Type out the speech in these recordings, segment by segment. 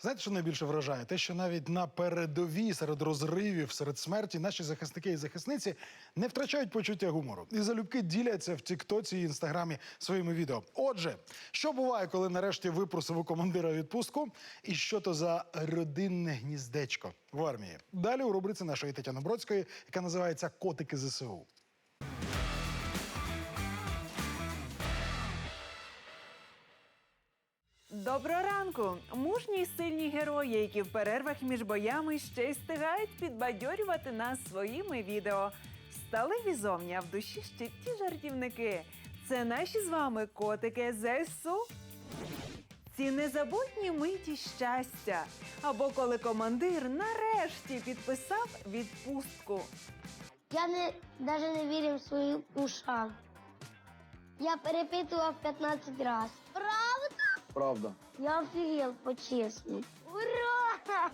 Знаєте, що найбільше вражає? Те, що навіть на передовій серед розривів, серед смерті, наші захисники і захисниці не втрачають почуття гумору і залюбки діляться в Тіктоці і інстаграмі своїми відео. Отже, що буває, коли нарешті випросив у командира відпустку, і що то за родинне гніздечко в армії? Далі у рубриці нашої Тетяни Бродської, яка називається Котики ЗСУ. Доброго ранку! Мужні й сильні герої, які в перервах між боями ще й встигають підбадьорювати нас своїми відео. Сталеві зовні, а в душі ще ті жартівники. Це наші з вами котики ЗСУ. Ці незабутні миті щастя. Або коли командир нарешті підписав відпустку. Я не, даже не вірив своїм ушам. Я перепитував 15 разів. Правда? Я офігел по-чесному. Ура!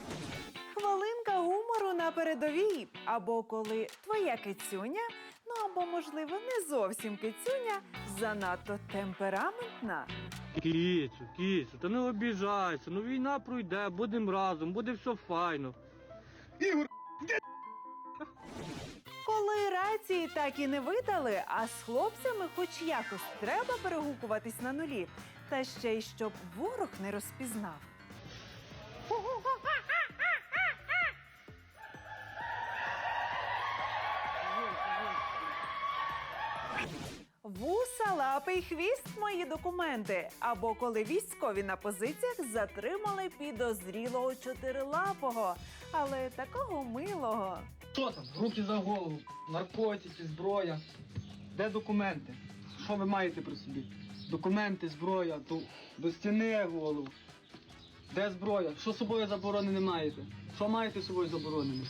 Хвилинка гумору на передовій. Або коли твоя кицюня, ну або, можливо, не зовсім кицюня, занадто темпераментна. Кіцю, кіцю, та не обіжайся. Ну війна пройде, будемо разом, буде все файно. Коли рації так і не видали, а з хлопцями хоч якось треба перегукуватись на нулі. Та ще й щоб ворог не розпізнав. Вуса, лапи й хвіст мої документи. Або коли військові на позиціях затримали підозрілого чотирилапого, але такого милого. Що там? Руки за голову, наркотики, зброя. Де документи? Що ви маєте при собі? Документи, зброя, до, до стіни голову. Де зброя? Що з собою заборонене маєте? Що маєте з собою заборонене?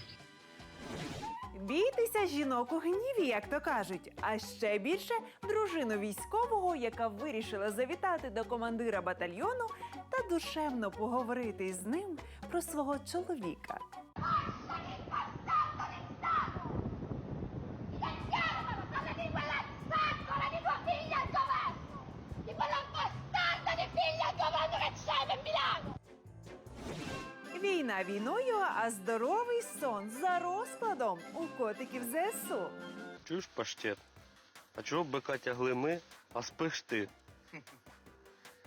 Бійтеся жінок у гніві, як то кажуть, а ще більше дружину військового, яка вирішила завітати до командира батальйону та душевно поговорити з ним про свого чоловіка. Війна війною, а здоровий сон за розкладом у котиків ЗСУ. Чуєш паштет? А чого бика тягли ми, а спиш ти?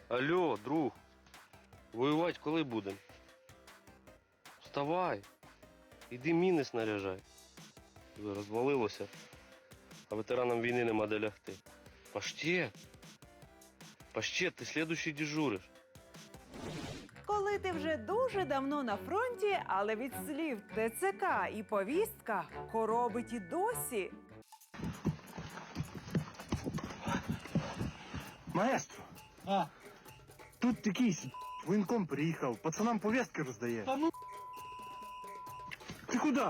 Алло, друг. Воювати коли будемо? Вставай. Іди міни снаряжай. Розвалилося, а ветеранам війни нема де лягти. Паштет. Паштет, ти слідущий дежуриш. Коли ти вже дуже давно на фронті, але від слів ТЦК і повістка коробить і досі. Маестро, А, тут якийсь воєнком приїхав, пацанам повістки роздає. Та ну. Ти куди?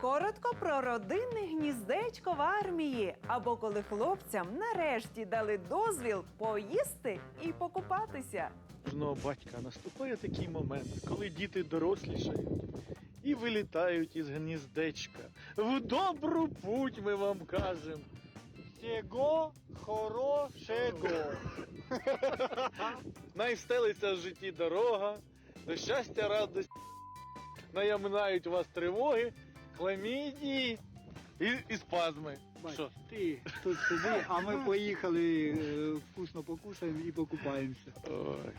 Коротко про родинне гніздечко в армії, або коли хлопцям нарешті дали дозвіл поїсти і покупатися. кожного батька наступає такий момент, коли діти дорослішають і вилітають із гніздечка. В добру путь ми вам кажемо. Всього хорошого. Най стелиться в житті дорога, до щастя, радості. Наямнають вас тривоги, хламідії і, і спазми. Що? ти тут сиди, а ми поїхали е, вкусно покушаємо і покупаємося. Ой,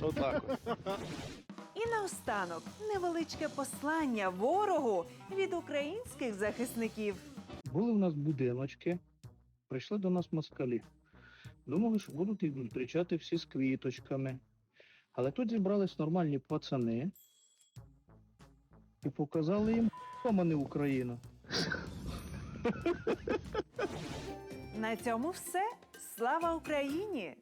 отак от. І наостанок невеличке послання ворогу від українських захисників. Були в нас будиночки, прийшли до нас москалі. Думали, що будуть їх зустрічати всі з квіточками. Але тут зібрались нормальні пацани і показали їм, не Україна. На цьому все. Слава Україні!